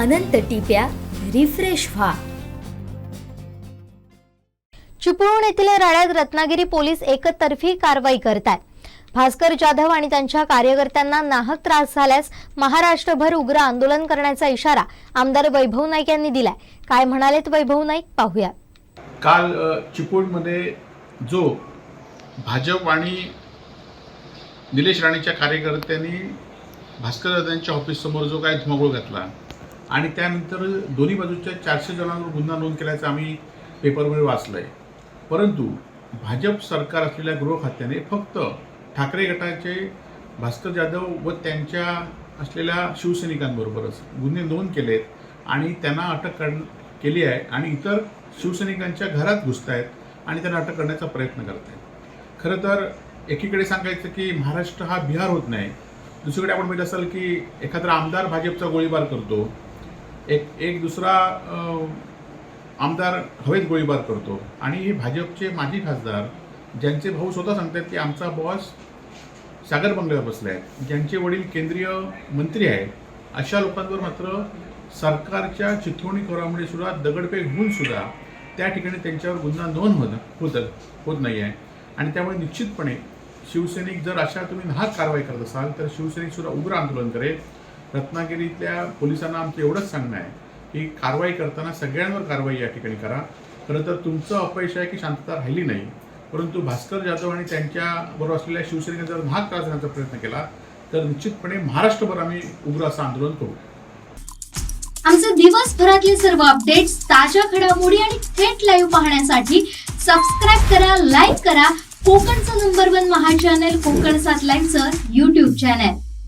अनंत टिप्या refresh व्हा. चिपळूण येथील राळ्यात Ratnagiri police एकतर्फी कारवाई करत आहेत भास्कर जाधव आणि त्यांच्या कार्यकर्त्यांना नाहक त्रास झाल्यास महाराष्ट्रभर उग्र आंदोलन करण्याचा इशारा आमदार वैभव नाईक यांनी दिलाय. काय म्हणालेत वैभव नाईक? पाहूया काल चिपळूणमध्ये जो भाजप आणि निलेश राणेच्या कार्यकर्त्यांनी भास्कर दादांच्या ऑफिससमोर जो काय धुमाकूळ घातला आणि त्यानंतर दोन्ही बाजूच्या चारशे जणांवर गुन्हा नोंद केल्याचं आम्ही पेपरमध्ये वाचलं आहे परंतु भाजप सरकार असलेल्या गृहखात्याने फक्त ठाकरे गटाचे भास्कर जाधव व त्यांच्या असलेल्या शिवसैनिकांबरोबरच गुन्हे नोंद केलेत आणि त्यांना अटक कर केली आहे आणि इतर शिवसैनिकांच्या घरात घुसत आहेत आणि त्यांना अटक करण्याचा प्रयत्न करत आहेत खरं तर एकीकडे सांगायचं की महाराष्ट्र हा बिहार होत नाही. दुसरीकडे आपण बघितलं असाल की एखादा आमदार भाजपचा गोळीबार करतो. एक एक दुसरा आमदार हवेत गोळीबार करतो. आणि हे भाजपचे माजी खासदार ज्यांचे भाऊ स्वतः सांगतात की आमचा बॉस सागर बंगल्यावर बसला आहे ज्यांचे वडील केंद्रीय मंत्री आहेत अशा लोकांवर मात्र सरकारच्या चिथवणी करामुळे सुद्धा दगडफेक होऊन सुद्धा त्या ठिकाणी त्यांच्यावर गुन्हा नोंद होत होत होत नाही आहे. आणि त्यामुळे निश्चितपणे शिवसैनिक जर अशा तुम्ही नाहक कारवाई करत असाल तर शिवसैनिक सुद्धा उग्र आंदोलन करेल. रत्नागिरीतल्या पोलिसांना आमचं एवढंच सांगणं आहे की कारवाई करताना सगळ्यांवर कारवाई या ठिकाणी करा. खरं तर तुमचं अपयश आहे की शांतता राहिली नाही परंतु भास्कर जाधव आणि त्यांच्या बरोबर असलेल्या शिवसेनेने जर महाग त्रास प्रयत्न केला तर निश्चितपणे महाराष्ट्रभर आम्ही उग्र असं आंदोलन करू. आमचे दिवसभरातले सर्व अपडेट्स ताज्या घडामोडी आणि थेट लाईव्ह पाहण्यासाठी सबस्क्राईब करा लाईक करा. कोकणचं नंबर वन महा चॅनल कोकण सात लाईनचं युट्यूब चॅनल